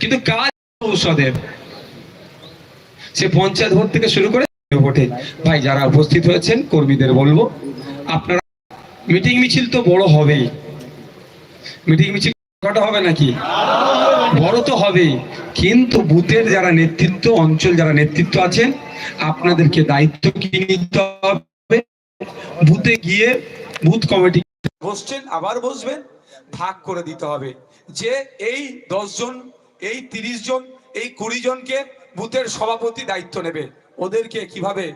কিন্তু কাজ ঔষধের। সে পঞ্চায়েত ভোট থেকে শুরু করে ভোটে। ভাই, যারা উপস্থিত হয়েছেন, কর্মীদের বলব, আপনারা মিটিং মিছিল তো বড় হবেই। মিটিং মিছিল হবে নাকি? বড় তো হবেই। কিন্তু বুথের যারা নেতৃত্ব, অঞ্চল যারা নেতৃত্ব আছেন, আপনাদেরকে দায়িত্ব কি নিতে হবে? বুথে গিয়ে বুথ কমিটি বসছেন, আবার বসবেন, ভাগ করে দিতে হবে। যে এই দশ জন এই তিরিশ জন, এই কুড়ি জনকে বুথের সভাপতি দায়িত্ব নেবে। ওদেরকে কীভাবে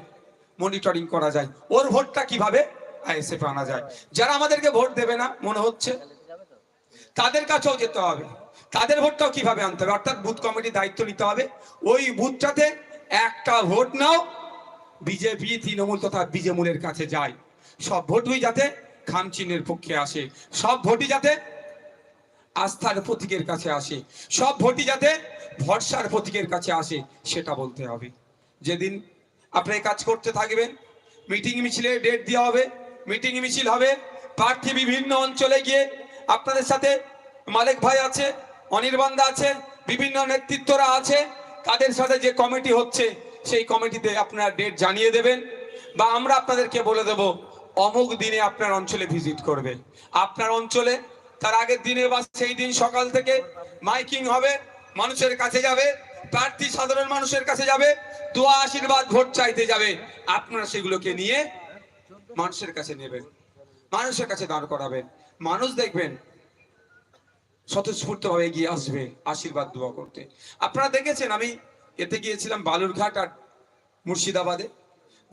মনিটরিং করা যায়? ওর ভোটটা কীভাবে আইএসএফ আনা যায়? যারা আমাদেরকে ভোট দেবে না, মনে হচ্ছে তাদের কাছেও যেতে হবে। তাদের ভোটটাও কীভাবে আনতে হবে? অর্থাৎ বুথ কমিটি দায়িত্ব নিতে হবে। ওই বুথটাতে একটা ভোট নাও, বিজেপি, তৃণমূল তথা বিজেমূলের কাছে যায়। সব ভোটই যাতে খামচিনের পক্ষে আসে। সব ভোটই যাতে আস্থার প্রতীকের কাছে আসে। সব ভোটই যাতে ভরসার প্রতীকের কাছে আসে, সেটা বলতে হবে। যেদিন আপনি কাজ করতে থাকবেন, মিটিং মিছিলে ডেট দেওয়া হবে, মিটিং মিছিল হবে, প্রার্থী বিভিন্ন অঞ্চলে গিয়ে আপনাদের সাথে মালিক ভাই আছে অনির্বাণদা আছে, বিভিন্ন নেতৃত্বরা আছে, তাদের সাথে যে কমিটি হচ্ছে, সেই কমিটিতে আপনারা ডেট জানিয়ে দেবেন বা আমরা আপনাদেরকে বলে দেব, অমুক দিনে আপনার অঞ্চলে ভিজিট করবে। আপনার অঞ্চলে তার আগের দিনে বা সেই দিন সকাল থেকে মাইকিং হবে, মানুষের কাছে যাবে, প্রার্থী সাধারণ মানুষের কাছে যাবে, দোয়া আশীর্বাদ ভোট চাইতে যাবে। আপনারা সেগুলোকে নিয়ে মানুষের কাছে নেবেন, মানুষের কাছে দাঁড় করাবেন। মানুষ দেখবেন স্বতঃস্ফূর্ত ভাবে এগিয়ে আসবে, আশীর্বাদ দোয়া করতে। আপনারা দেখেছেন, আমি এতে গিয়েছিলাম বালুরঘাট আর মুর্শিদাবাদে।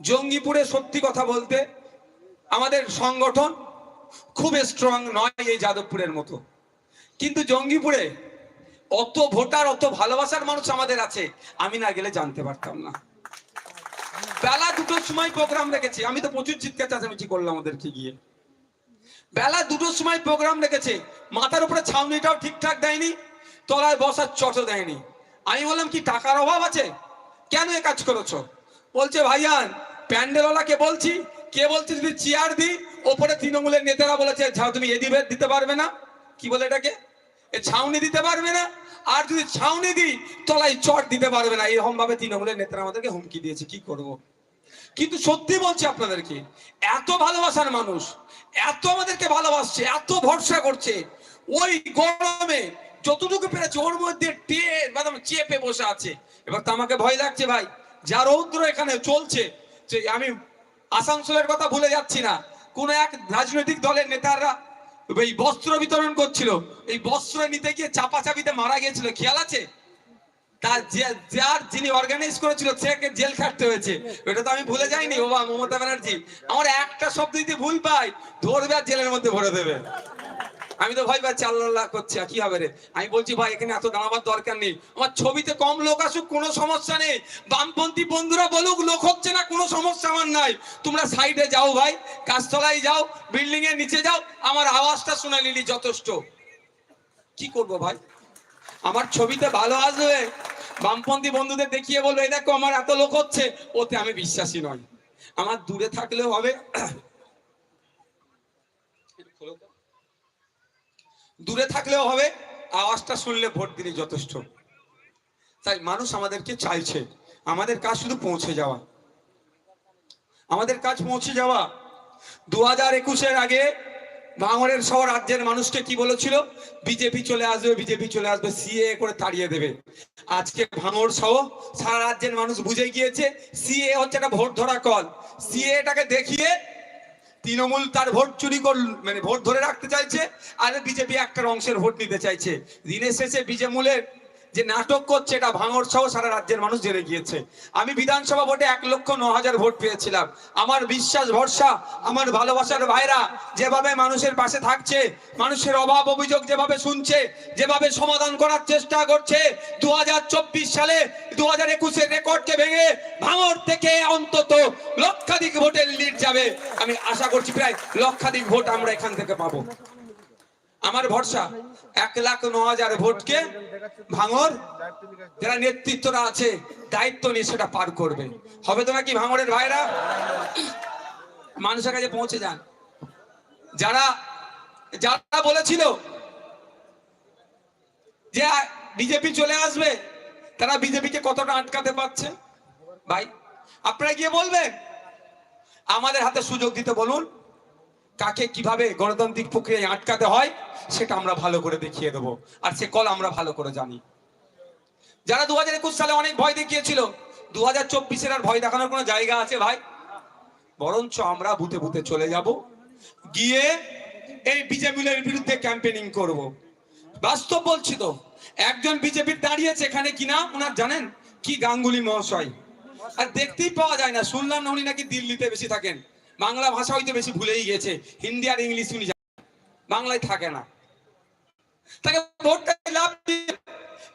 জঙ্গিপুরে সত্যি কথা বলতে আমাদের সংগঠন খুব স্ট্রং নয় এই যাদবপুরের মতো। কিন্তু জঙ্গিপুরে অত ভোটার, অত ভালোবাসার মানুষ আমাদের আছে, আমি না গেলে জানতে পারতাম না। বেলা দুটোর সময় প্রোগ্রাম রেখেছি, আমি তো প্রচুর চিৎকার চাচামেচি করলাম ওদেরকে গিয়ে। বেলা দুটোর সময় প্রোগ্রাম রেখেছে, মাথার উপরে ছাউনিটাও ঠিকঠাক দেয়নি, তলায় বসার চটও দেয়নি। আমি বললাম, কি টাকার অভাব আছে? কেন এ কাজ করেছ? বলছে ভাইয়ান প্যান্ডেলওয়ালাকে বলছি কে বলছে যদি চেয়ার দিই, ওপরে তৃণমূলের নেতারা বলেছে তুমি এ দিবে দিতে পারবে না। কি বলে এটাকে? এ ছাউনি দিতে পারবে না। আর যদি ছাউনি দিই, তলায় চট দিতে পারবে না। এরকম ভাবে তৃণমূলের নেতারা আমাদেরকে হুমকি দিয়েছে। কি করব। কিন্তু সত্যি বলছি আপনাদেরকে, এত ভালোবাসার মানুষ, এত আমাদেরকে ভালোবাসছে, এত ভরসা করছে, ওই গরমে যতটুকু পেরেছে, ওর মধ্যে চেপে বসে আছে। এবার তো আমাকে ভয় লাগছে ভাই। যা রৌদ্র এখানে চলছে, যে আমি আসানসোলের কথা ভুলে যাচ্ছি না। কোন এক রাজনৈতিক দলের নেতারা এই বস্ত্র বিতরণ করছিল। এই বস্ত্র নিতে গিয়ে চাপাচাপিতে মারা গিয়েছিল। খেয়াল আছে? তার যার যিনি অর্গানাইজ করেছিল জেল হয়েছে। তো আমি ভুলে যাইনি মমতা ব্যানার্জি। আমার একটা শব্দ যদি ভুল পাই, ধরবে আর জেলের মধ্যে ভরে দেবে। আমি তো ভয় পাচ্ছি, আল্লাহ করছে কি হবে রে? আমি বলছি, ভাই, এখানে এত দাঁড়াবার দরকার নেই। আমার ছবিতে কম লোক আসুক, কোনো সমস্যা নেই। বামপন্থী বন্ধুরা বলুক, লোক হচ্ছে না, কোনো সমস্যা আমার নাই। তোমরা সাইডে যাও ভাই, গাছতলায় যাও বিল্ডিং এর নিচে যাও, আমার আওয়াজটা শুনে নিলি যথেষ্ট। কি করব ভাই? আমার ছবিতে ভালো আসবে? বামপন্থী বন্ধুদের দেখিয়ে বলবে, এই দেখো, আমার এত লোক হচ্ছে। ওতে আমি বিশ্বাসী নয় আমার দূরে থাকলেও হবে। দূরে থাকলেও হবে, আওয়াজটা শুনলে ভোট দিলে যথেষ্ট। তাই মানুষ আমাদেরকে চাইছে, আমাদের কাজ শুধু পৌঁছে যাওয়া। আমাদের কাজ পৌঁছে যাওয়া। দু হাজার একুশের আগে ভাঙড়ের সহ রাজ্যের মানুষকে কি বলেছিল? বিজেপি চলে আসবে, বিজেপি চলে আসবে, সিএ করে তাড়িয়ে দেবে। আজকে ভাঙড় সহ সারা রাজ্যের মানুষ বুঝে গিয়েছে, সিএ হচ্ছে একটা ভোট ধরা কল। সিএটাকে দেখিয়ে তৃণমূল তার ভোট চুরি কর মানে ভোট ধরে রাখতে চাইছে, আর বিজেপি একটা অংশের ভোট নিতে চাইছে। দিনের শেষে বিজেমূলের যে নাটক করছে এটা ভাঙর সহ সারা রাজ্যের মানুষ জেনে গিয়েছে। আমি বিধানসভা ভোটে এক লক্ষ ন হাজার ভোট পেয়েছিলাম। আমার বিশ্বাস, ভরসা, আমার ভালোবাসার ভাইরা যেভাবে মানুষের পাশে থাকছে, মানুষের অভাব অভিযোগ যেভাবে শুনছে, যেভাবে সমাধান করার চেষ্টা করছে দু হাজার চব্বিশ সালে দু হাজার একুশের রেকর্ডকে ভেঙে ভাঙর থেকে অন্তত লক্ষাধিক ভোটের লিড যাবে। আমি আশা করছি প্রায় লক্ষাধিক ভোট আমরা এখান থেকে পাবো। আমার ভরসা, এক লাখ ন হাজার ভোটকে ভাঙর, যারা নেতৃত্বরা আছে, দায়িত্ব নিয়ে সেটা পার করবে। হবে তো নাকি ভাঙরের ভাইরা? মানুষের কাছে পৌঁছে যান। যারা যারা বলেছিল যে বিজেপি চলে আসবে, তারা বিজেপিকে কতটা আটকাতে পারছে? ভাই, আপনারা গিয়ে বলবেন? আমাদের হাতে সুযোগ দিতে বলুন। কাকে কীভাবে গণতান্ত্রিক প্রক্রিয়ায় আটকাতে হয়, সেটা আমরা ভালো করে দেখিয়ে দেবো। আর সে কল আমরা ভালো করে জানি। যারা দু হাজার একুশ সালে অনেক ভয় দেখিয়েছিল দু হাজার চব্বিশের আর ভয় দেখানোর কোনো জায়গা আছে ভাই? বরঞ্চ আমরা বুথে বুথে চলে যাব, গিয়ে এই বিজেপির বিরুদ্ধে ক্যাম্পেনিং করব। বাস্তব বলছি তো, একজন বিজেপির দাঁড়িয়েছে এখানে কিনা ওনার জানেন? কি গাঙ্গুলি মহাশয়। আর দেখতেই পাওয়া যায় না, শুনলাম না উনি নাকি দিল্লিতে বেশি থাকেন। বাংলা ভাষা হয়তো বেশি ভুলেই গেছে, হিন্দি আর ইংলিশ উনি বাংলায় থাকে না। তাকে ভোটটা লাভ